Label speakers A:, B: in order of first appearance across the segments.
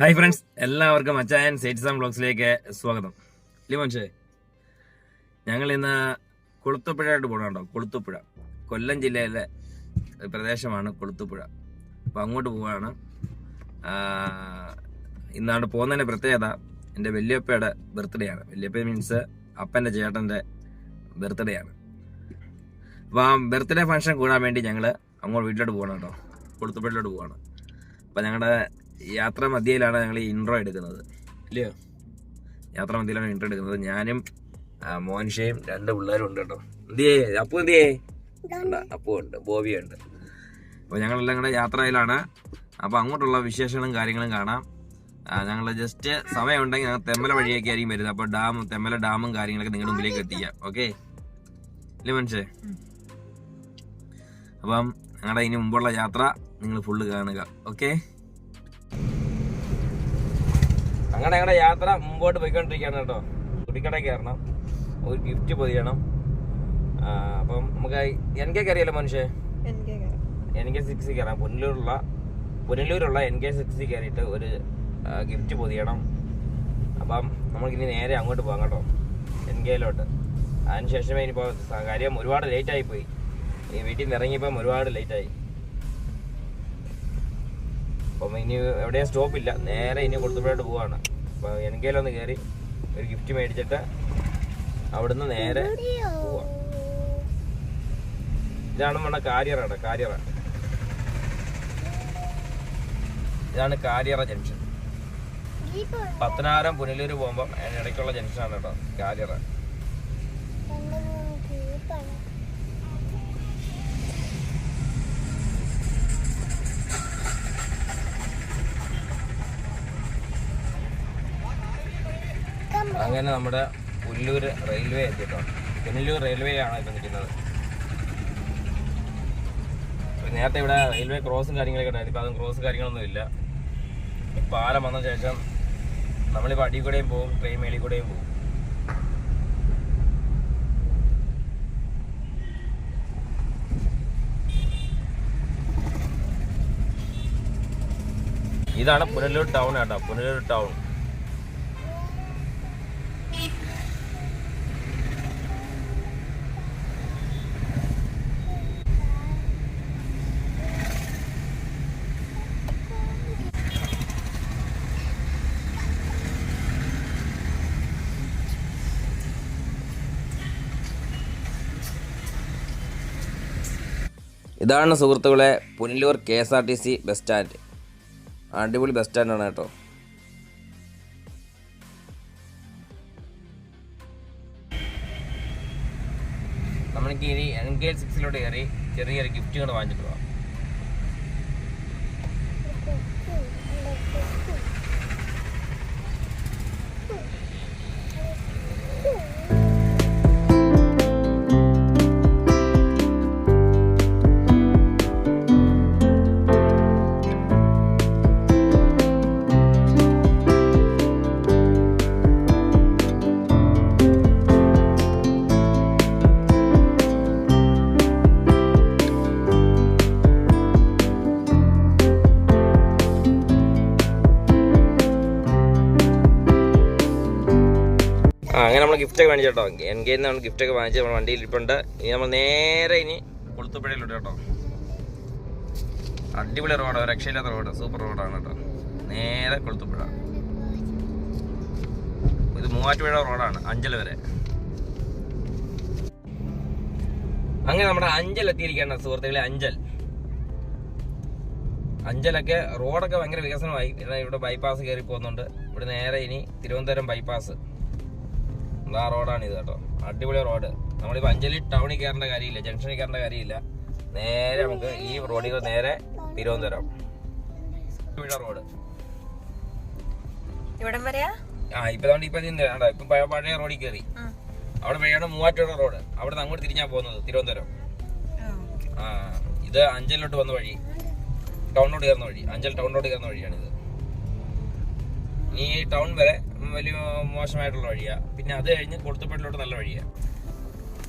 A: Hi friends എല്ലാവർക്കും അച്ചായൻ സേറ്റ്സാം ബ്ലോഗ്സിലേക്ക് സ്വാഗതം. ലിമോൻഷേ ഞങ്ങൾ ഇന്ന് കുളുത്തുപുഴയായിട്ട് പോകണം കേട്ടോ. കൊളുത്തുപ്പുഴ കൊല്ലം ജില്ലയിലെ പ്രദേശമാണ് കൊളുത്തുപ്പുഴ അപ്പോൾ അങ്ങോട്ട് പോവുകയാണ് ആ, ഇന്നാണ് പോകുന്നതിന്റെ പ്രത്യേകത എന്റെ വല്യപ്പയുടെ ബർത്ത്ഡേ ആണ്. വല്യപ്പ മീൻസ് അപ്പന്റെ ചേട്ടന്റെ ബർത്ത്ഡേ ആണ്. അപ്പോൾ ആ ബർത്ത്ഡേ ഫംഗ്ഷൻ കൂടാൻ വേണ്ടി ഞങ്ങൾ അങ്ങോട്ട് വീട്ടിലോട്ട് പോകണം കേട്ടോ. കൊളുത്തുപ്പുഴയിലോട്ട് പോവാണ്. അപ്പോൾ ഞങ്ങളുടെ യാത്ര മധ്യയിലാണ് ഞങ്ങൾ ഈ ഇൻട്രോ എടുക്കുന്നത്. ഇല്ലയോ? യാത്ര മധ്യയിലാണ് ഇൻട്രോ എടുക്കുന്നത്. ഞാനും മോൻഷയും രണ്ട് പിള്ളേരും ഉണ്ട് കേട്ടോ. എന്തിയേ? അപ്പു എന്തിയേ? അപ്പു ഉണ്ട് ബോബി ഉണ്ട്. അപ്പോൾ ഞങ്ങളെല്ലാം കൂടെ യാത്രയിലാണ്. അപ്പോൾ അങ്ങോട്ടുള്ള വിശേഷങ്ങളും കാര്യങ്ങളും കാണാം. ഞങ്ങൾ ജസ്റ്റ് സമയമുണ്ടെങ്കിൽ ഞങ്ങൾ തെമ്മല വഴിയൊക്കെ ആയിരിക്കും വരുന്നത്. അപ്പോൾ ഡാം തെമ്മല ഡാമും കാര്യങ്ങളൊക്കെ നിങ്ങളുടെ മുമ്പിലേക്ക് എത്തിക്കാം. ഓക്കെ? ഇല്ലേ മനുഷ്യേ അപ്പം ഞങ്ങളുടെ ഇനി മുമ്പുള്ള യാത്ര നിങ്ങൾ ഫുള്ള് കാണുക. ഓക്കെ? അങ്ങനെ ഞങ്ങളുടെ യാത്ര മുമ്പോട്ട് പോയിക്കൊണ്ടിരിക്കുകയാണ് കേട്ടോ. കുടിക്കട കയറണം. ഒരു ഗിഫ്റ്റ് പൊതിയണം. അപ്പം നമുക്ക് എൻ കെ കയറിയല്ലോ മനുഷ്യ? എൻ കെ സിക്സ് കയറാം. പുനലൂരുള്ള പുനലൂരുള്ള എൻ കെ സിക്സ് കയറിയിട്ട് ഒരു ഗിഫ്റ്റ് പൊതിയണം. അപ്പം നമ്മൾക്കിനി നേരെ അങ്ങോട്ട് പോകാം കേട്ടോ. എൻ കെയിലോട്ട് അതിനുശേഷമേ ഇനിയിപ്പോൾ കാര്യം ഒരുപാട് ലേറ്റായി പോയി. ഈ വീട്ടിൽ നിന്ന് ഇറങ്ങിയപ്പം ഒരുപാട് ലേറ്റായി അപ്പം ഇനി എവിടെയും സ്റ്റോപ്പ് ഇല്ല. നേരെ ഇനി കൊടുത്തപ്പോഴായിട്ട് പോവാണ്. അപ്പോൾ ഒന്ന് കയറി ഒരു ഗിഫ്റ്റ് മേടിച്ചിട്ട് അവിടുന്ന് നേരെ പോവാണ് ഇതാണ് നമ്മുടെ കാര്യറാണ് കാര്യറ. ഇതാണ് കാര്യറ ജംഗ്ഷൻ പത്തനാപുരം പുനലൂർ പോകുമ്പോൾ ഇടയ്ക്കുള്ള ജംഗ്ഷനാണ് കേട്ടോ കാര്യറ. അങ്ങനെ നമ്മുടെ പുല്ലൂര് റെയിൽവേ എത്തിയിട്ടോ. പുനലൂർ റെയിൽവേ ആണ് ഇപ്പം നിൽക്കുന്നത് നേരത്തെ ഇവിടെ റെയിൽവേ ക്രോസും കാര്യങ്ങളൊക്കെ ഉണ്ടായിരുന്നു. ഇപ്പം അതും ക്രോസ് കാര്യങ്ങളൊന്നും ഇല്ല. പാലം വന്ന ശേഷം നമ്മളിപ്പോൾ അടി കൂടെയും പോകും ട്രെയിൻ മേളിൽ കൂടെയും പോകും. ഇതാണ് പുനലൂർ ടൗൺ കേട്ടോ പുനലൂർ ടൗൺ. ഇതാണ് സുഹൃത്തുക്കളെ Punalur K S R T C bus stand. അടിപൊളി ബസ് സ്റ്റാൻഡാണ് കേട്ടോ. നമ്മൾക്ക് ഇനി എൻ കെ സിക്സിലോട്ട് കയറി ചെറിയ ചെറിയ ഗിഫ്റ്റുകൾ വാങ്ങിച്ചിട്ട് പോവാം. അങ്ങനെ നമ്മൾ ഗിഫ്റ്റ് ഒക്കെ വാങ്ങിച്ചു കേട്ടോ. കെ നമ്മൾ ഗിഫ്റ്റ് ഒക്കെ വാങ്ങിച്ച് നമ്മൾ വണ്ടിയിൽ ഇരിപ്പുണ്ട്. ഇനി നമ്മൾ നേരെ ഇനി കൊളുത്തുപുഴയിലോട്ട് കേട്ടോ. അടിപൊളി റോഡ് രക്ഷയില്ലാത്ത റോഡ് സൂപ്പർ റോഡാണ് കേട്ടോ. നേരെ കൊളുത്തുപുഴ ഇത് മൂവാറ്റുപുഴ റോഡാണ് അഞ്ചൽ വരെ. അങ്ങനെ നമ്മുടെ അഞ്ചൽ എത്തിയിരിക്കുകയാണ് സുഹൃത്തുക്കളെ അഞ്ചൽ. അഞ്ചലൊക്കെ റോഡൊക്കെ ഭയങ്കര വികസനമായി. ഇവിടെ ബൈപ്പാസ് കയറി പോകുന്നുണ്ട്. ഇവിടെ നേരെ ഇനി തിരുവനന്തപുരം ബൈപ്പാസ് ആ റോഡാണ് ഇത് കേട്ടോ. അടിപൊളി റോഡ്. നമ്മളിപ്പോൾ അഞ്ചലി ടൗണിൽ കയറേണ്ട കാര്യമില്ല ജംഗ്ഷനിൽ കയറേണ്ട കാര്യമില്ല. നേരെ നമുക്ക് ഈ റോഡിൽ നേരെ തിരുവനന്തപുരം. റോഡ്.
B: ഇവിടം വരെയാ?
A: ആ ഇപ്പൊ ഇപ്പൊ ഇപ്പൊ പഴയ- പഴയ റോഡിൽ കയറി. അവിടെ വഴിയാണ് മൂവാറ്റുപുഴ റോഡ് അവിടെ നിന്ന് അങ്ങോട്ട് തിരിഞ്ഞാ പോകുന്നത് തിരുവനന്തപുരം. ആ ഇത് അഞ്ചലിലോട്ട് വന്ന വഴി. ടൗണിലോട്ട് കയറുന്ന വഴി. അഞ്ചൽ ടൗണിലോട്ട് കയറുന്ന വഴിയാണിത്. ഈ ടൗൺ വരെ വലിയ മോശമായിട്ടുള്ള വഴിയാ. പിന്നെ അത് കഴിഞ്ഞ് കൊടുത്തപ്പെട്ടിലോട്ട് നല്ല വഴിയാ.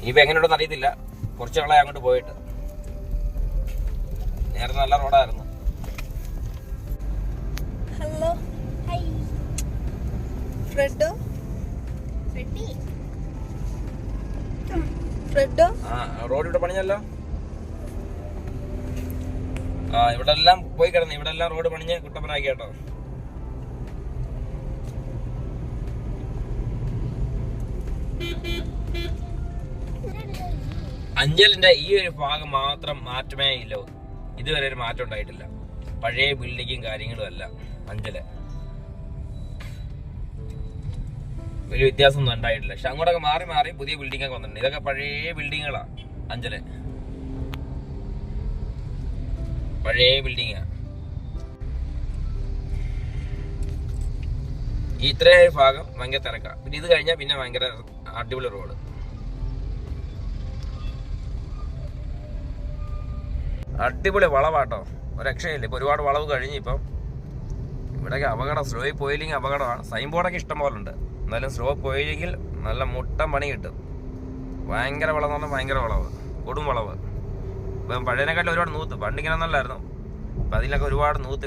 A: ഇനിയിപ്പോ എങ്ങനെയുണ്ടെന്ന് അറിയത്തില്ല. കുറച്ച് നാളെ അങ്ങോട്ട് പോയിട്ട്. നേരത്തെ നല്ല റോഡായിരുന്നു.
B: ഹലോ. Hi Fredo? ഫ്രെഡോ.
A: ആ റോഡ് ഇവിടെ പണിഞ്ഞല്ലോ? ആ ഇവിടെ എല്ലാം പോയി കിടന്നു. ഇവിടെ എല്ലാം റോഡ് പണിഞ്ഞ് കുട്ടപ്പനാക്കി കേട്ടോ. അഞ്ചലിന്റെ ഈ ഒരു ഭാഗം മാത്രം മാറ്റമേ ഇല്ല. ഇതുവരെ ഒരു മാറ്റം ഉണ്ടായിട്ടില്ല. പഴയ ബിൽഡിങ്ങും കാര്യങ്ങളും അല്ല അഞ്ചൽ. വലിയ വ്യത്യാസമൊന്നും ഉണ്ടായിട്ടില്ല. പക്ഷെ അങ്ങോട്ടൊക്കെ മാറി മാറി പുതിയ ബിൽഡിംഗ് ഒക്കെ വന്നിട്ടുണ്ട്. ഇതൊക്കെ പഴയ ബിൽഡിങ്ങുകളാ അഞ്ചൽ. പഴയ ബിൽഡിങ്ങാ ഇത്രയും ഭാഗം ഭയങ്കര തിരക്കാണ് പിന്നെ ഇത് കഴിഞ്ഞാൽ പിന്നെ ഭയങ്കര അടിപൊളി റോഡ്. അടിപൊളി വളവാട്ടോ. ഒരു രക്ഷയില്ല ഇപ്പൊ ഒരുപാട് വളവ് കഴിഞ്ഞ് ഇപ്പം ഇവിടെയൊക്കെ അപകടം സ്ലോ പോയില്ലെങ്കിൽ അപകടമാണ്. സൈൻ ബോർഡൊക്കെ ഇഷ്ടം പോലെ ഉണ്ട് എന്നാലും സ്ലോ പോയില്ലെങ്കിൽ നല്ല മുട്ടം പണി കിട്ടും. ഭയങ്കര വളം എന്ന് പറഞ്ഞാൽ ഭയങ്കര വളവ്. കൊടും വളവ്. ഇപ്പം പഴയതിനെക്കാട്ടിലും ഒരുപാട് നൂത്ത്. പണ്ടിങ്ങനെ നല്ലായിരുന്നു അപ്പം അതിലൊക്കെ ഒരുപാട് നൂത്ത്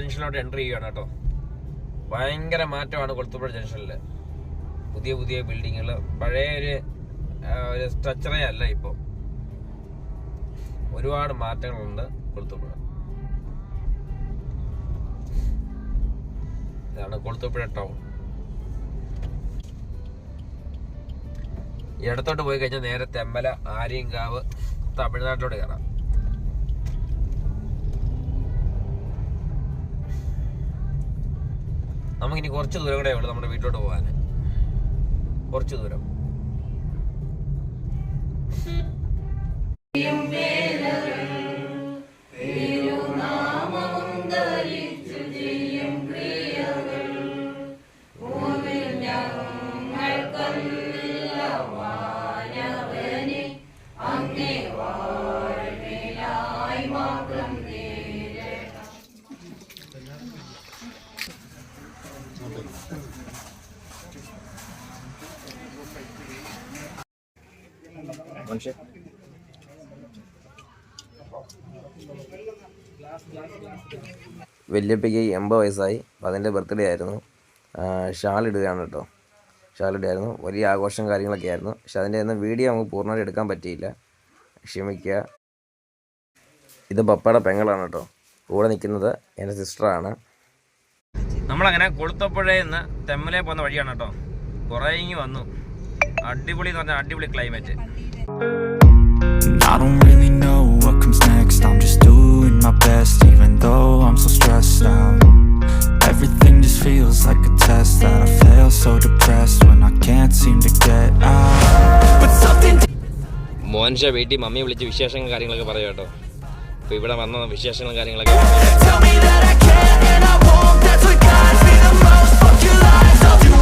A: ജംഗ്ഷനിലോട്ട് എൻട്രി ചെയ്യുകയാണ് കേട്ടോ. ഭയങ്കര മാറ്റമാണ് കൊളുത്തുപുഴ ജംഗ്ഷനിൽ പുതിയ പുതിയ ബിൽഡിങ്ങുകൾ പഴയ ഒരു ഒരു സ്ട്രക്ചറേ അല്ല ഇപ്പോൾ ഒരുപാട് മാറ്റങ്ങളുണ്ട് കൊളുത്തുപുഴ. ഇതാണ് കൊളുത്തുപുഴ ടൗൺ ഇടത്തോട്ട് പോയി കഴിഞ്ഞാൽ നേരെ തെമ്മല ആര്യങ്കാവ് തമിഴ്നാട്ടിലോട്ട് കയറാം. നമുക്കിനി കുറച്ച് ദൂരം കൂടെ ഉള്ളൂ നമ്മുടെ വീട്ടിലോട്ട് പോകാൻ. കുറച്ച് ദൂരം. മനുഷ്യ. വല്യപ്പയ്ക്ക് എൺപത് വയസ്സായി. അപ്പം അതിന്റെ ബർത്ത്ഡേ ആയിരുന്നു. ഷാൾ ഇടുകയാണ് കേട്ടോ. ഷാൾ ഇടുകയായിരുന്നു. വലിയ ആഘോഷം കാര്യങ്ങളൊക്കെ ആയിരുന്നു. പക്ഷെ അതിന്റെ ഒന്നും വീഡിയോ നമുക്ക് പൂർണമായിട്ട് എടുക്കാൻ പറ്റിയില്ല. ക്ഷമിക്കുക. ഇത് പപ്പയുടെ പെങ്ങളാണ് കേട്ടോ. കൂടെ നിൽക്കുന്നത് എന്റെ സിസ്റ്ററാണ് നമ്മളങ്ങനെ കൊളുത്തപ്പുഴയിൽ നിന്ന് തെമ്മലെ പോകുന്ന വഴിയാണ് കേട്ടോ. കുറേ വന്നു. അടിപൊളി എന്ന് പറഞ്ഞാൽ അടിപൊളി ക്ലൈമറ്റ് മോൻഷ വീട്ടിൽ മമ്മി വിളിച്ച് വിശേഷങ്ങൾ കാര്യങ്ങളൊക്കെ പറയാട്ടോ അപ്പൊ ഇവിടെ വന്ന വിശേഷങ്ങളും കാര്യങ്ങളൊക്കെ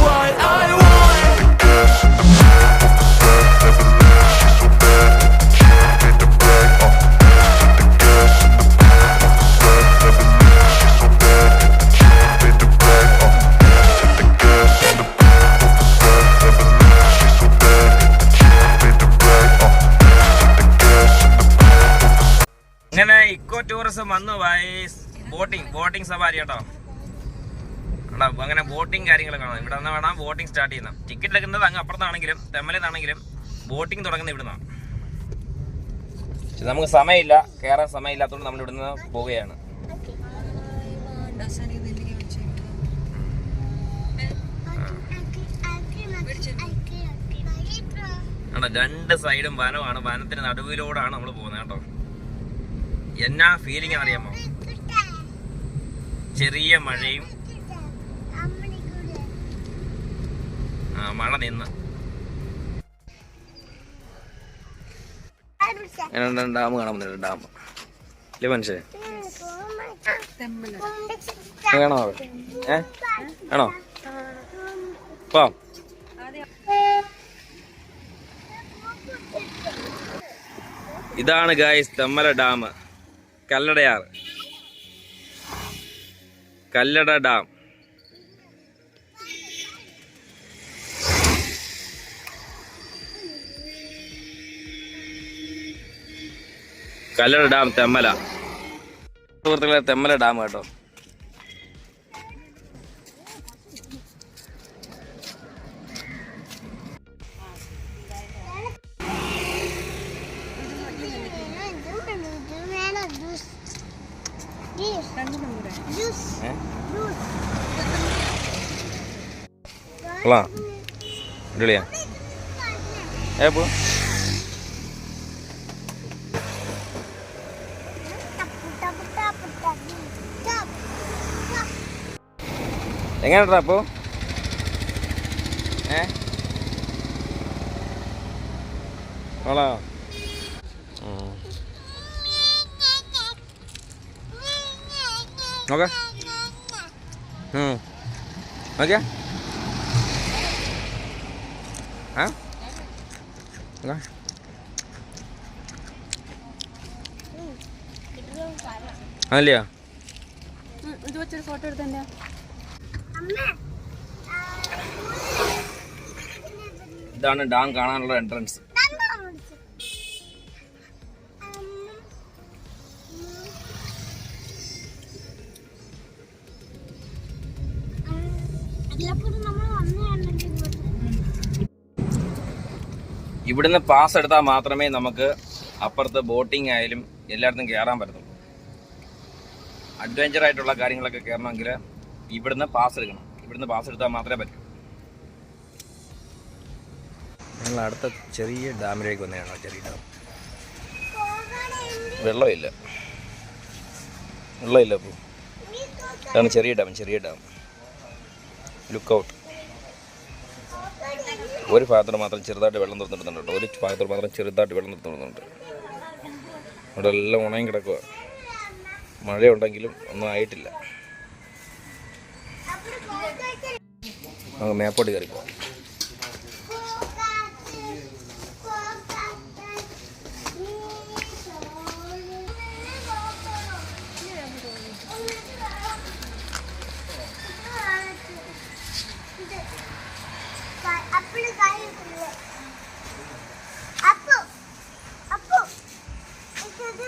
C: what I
A: ഇവിടെ നിന്ന് വേണം ബോട്ടിംഗ് സ്റ്റാർട്ട് ചെയ്യുന്നത്. ടിക്കറ്റ് എടുക്കുന്നത് അങ്ങ് അപ്പുറത്താണെങ്കിലും തെമ്മലെന്നാണെങ്കിലും ബോട്ടിംഗ് തുടങ്ങുന്നത് ഇവിടുന്നാണ് പക്ഷെ നമുക്ക് സമയമില്ല കയറാൻ സമയമില്ലാത്തതുകൊണ്ട് നമ്മൾ ഇവിടുന്ന് പോവുകയാണ്. രണ്ട് സൈഡും വനമാണ് വനത്തിന് നടുവിലൂടെയാണ് നമ്മൾ പോകുന്നത് കേട്ടോ. എന്നാ ഫീലിംഗ് അറിയാമോ? ചെറിയ മഴയും ആ, മഴ നിന്ന്. ഡാം കാണാൻ വന്നിട്ട് ഡാം. ഇല്ലേ മനുഷ്യൻ? വേണോ ഏ? ആണോ ഇതാണ് guys Thenmala dam. Kalladayar. Kallada dam. Kallada dam Thenmala. സുഹൃത്തുക്കളെ തെമ്മല ഡാം കേട്ടോ. ഏ കൊള്ളാം. അടിപൊളിയാ. ഏ പോ. എങ്ങനെയാ അപ്പോ? ഏ? കൊള്ളാം. ഉം. നോക്ക. നോക്കിയാ. ആ? നോക്ക. അതല്ലയോ?
B: ഇത് വെച്ചൊരു ഫോട്ടോ എടുത്തന്നെ
A: ഇതാണ് ഡാം കാണാനുള്ള എൻട്രൻസ് ഇവിടുന്ന് പാസ് എടുത്താൽ മാത്രമേ നമുക്ക് അപ്പുറത്ത് ബോട്ടിംഗ് ആയാലും എല്ലായിടത്തും കയറാൻ പറ്റത്തുള്ളൂ. അഡ്വഞ്ചർ ആയിട്ടുള്ള കാര്യങ്ങളൊക്കെ കയറണമെങ്കിൽ ഇവിടുന്ന് പാസ് എടുക്കണം. ഇവിടുന്ന് പാസ് എടുത്താൽ മാത്രമേ പറ്റൂ. ഞങ്ങൾ അടുത്ത ചെറിയ ഡാമിലേക്ക് വന്നതാണ് ചെറിയ ഡാം. വെള്ളമില്ല. വെള്ളമില്ല അപ്പോൾ ഇതാണ് ചെറിയ ഡാം ചെറിയ ഡാം. ലുക്ക് ഔട്ട് ഒരു ഭാഗത്തോട് മാത്രം ചെറുതായിട്ട് വെള്ളം തുറന്നിടുന്നുണ്ട് കേട്ടോ. ഒരു ഭാഗത്തോട് മാത്രം ചെറുതായിട്ട് വെള്ളം തുറന്നിടുന്നുണ്ട്. അവിടെ എല്ലാം ഉണങ്ങി കിടക്കുക മഴയുണ്ടെങ്കിലും ഒന്നും ആയിട്ടില്ല. നമുക്ക് മേപ്പോട്ട് കയറി പോവാം
D: അപ്പഴ് കഴിയില്ല അപ്പു അപ്പു ഇത്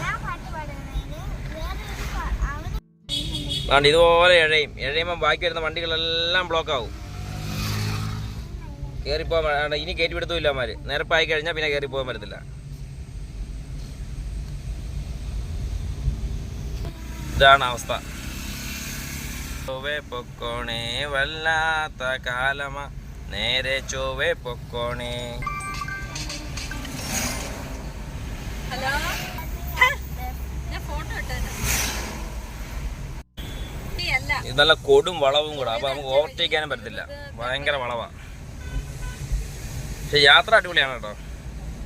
D: ഞാൻ പാട്ട് പാടുന്നത് വേറൊരു പാ- അവന്
A: അതുകൊണ്ട് ഇതുപോലെ ഇഴയും. ഇഴയുമ്പോൾ ബാക്കി വരുന്ന വണ്ടികളെല്ലാം ബ്ലോക്ക് ആവും. കയറിപ്പോ ഇനി കയറ്റി വിടത്തുമില്ല അവന്മാർ നിരപ്പായി കഴിഞ്ഞാൽ പിന്നെ കയറി പോകാൻ പറ്റത്തില്ല. ഇതാണ് അവസ്ഥ. ചൊവ്വെ പൊക്കോണേ വല്ലാത്ത കാലമ. നേരെ ചൊവേ പൊക്കോണേ.
B: ഹലോ ഞാൻ ഫോട്ടോ ഇട്ടേനെ നീ അല്ല
A: ഇത് നല്ല കൊടും വളവും കൂടെ. അപ്പൊ നമുക്ക് ഓവർടേക്ക് ചെയ്യാനും പറ്റത്തില്ല. ഭയങ്കര വളവാ. പക്ഷെ യാത്ര അടിപൊളിയാണ് കേട്ടോ.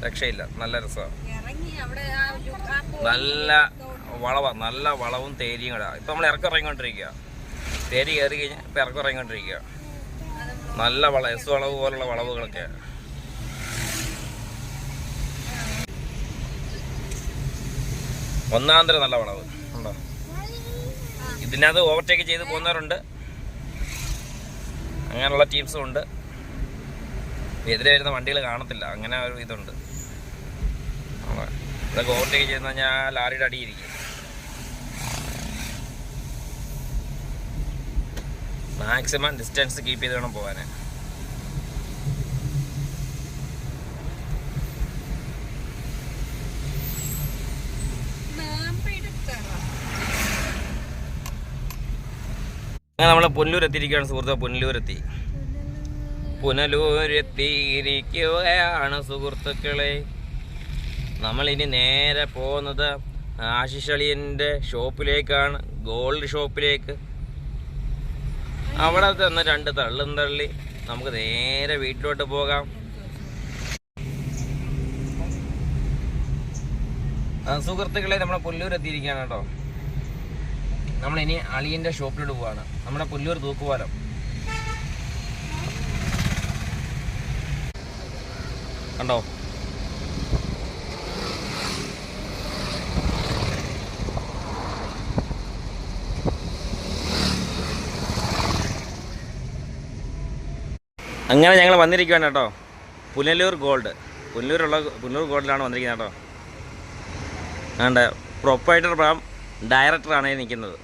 A: രക്ഷയില്ല. നല്ല രസമാണ്. നല്ല വളവ. നല്ല വളവും തേരിയും കൂടെ. ഇപ്പൊ നമ്മൾ ഇറക്കം ഇറങ്ങിക്കൊണ്ടിരിക്കുക തേരി കയറി കഴിഞ്ഞാൽ ഇപ്പൊ ഇറക്കം ഇറങ്ങിക്കൊണ്ടിരിക്കുക നല്ല വള എസ് വളവ് പോലുള്ള വളവുകളൊക്കെ. ഒന്നാന്തരം നല്ല വളവ്. ഉണ്ടോ? ഇതിനകത്ത് ഓവർടേക്ക് ചെയ്ത് പോകുന്നവരുണ്ട്. അങ്ങനെയുള്ള ടീംസും ഉണ്ട്. എതിരെ വരുന്ന വണ്ടികൾ കാണത്തില്ല. അങ്ങനെ ഒരു ഇതുണ്ട്. ഇതൊക്കെ ഓവർടേക്ക് ചെയ്യുന്ന ഞാൻ ലാറിയുടെ അടിയിരിക്കും മാക്സിമം ഡിസ്റ്റൻസ് കീപ്പ് ചെയ്ത് വേണം പോകാൻ അങ്ങനെ നമ്മളെ പുനലൂർ എത്തിയിരിക്കുകയാണ് സുഹൃത്തെ പുനലൂരെത്തി. പുനലൂരെത്തിയിരിക്കുകയാണ് സുഹൃത്തുക്കളെ. നമ്മളിനി നേരെ പോകുന്നത് ആശിഷ് അളിയന്റെ ഷോപ്പിലേക്കാണ് ഗോൾഡ് ഷോപ്പിലേക്ക്. അവിടെ തന്ന രണ്ട് തള്ളും തള്ളി നമുക്ക് നേരെ വീട്ടിലോട്ട് പോകാം. സുഹൃത്തുക്കളെ നമ്മളെ പുല്ലൂരെത്തിയിരിക്കുകയാണ് കേട്ടോ. നമ്മളിനി അളിയന്റെ ഷോപ്പിലോട്ട് പോവാണ്. നമ്മുടെ പുല്ലൂർ തൂക്കുപാലം. കണ്ടോ? അങ്ങനെ ഞങ്ങൾ വന്നിരിക്കുകയാണ് കേട്ടോ. പുനലൂർ ഗോൾഡ്. പുനലൂരുള്ള പുനലൂർ ഗോൾഡിലാണ് വന്നിരിക്കുന്നത് കേട്ടോ. ആണ്ട് പ്രൊപ്പറേറ്റർ പ്രാം ഡയറക്ടറാണ് നിൽക്കുന്നത്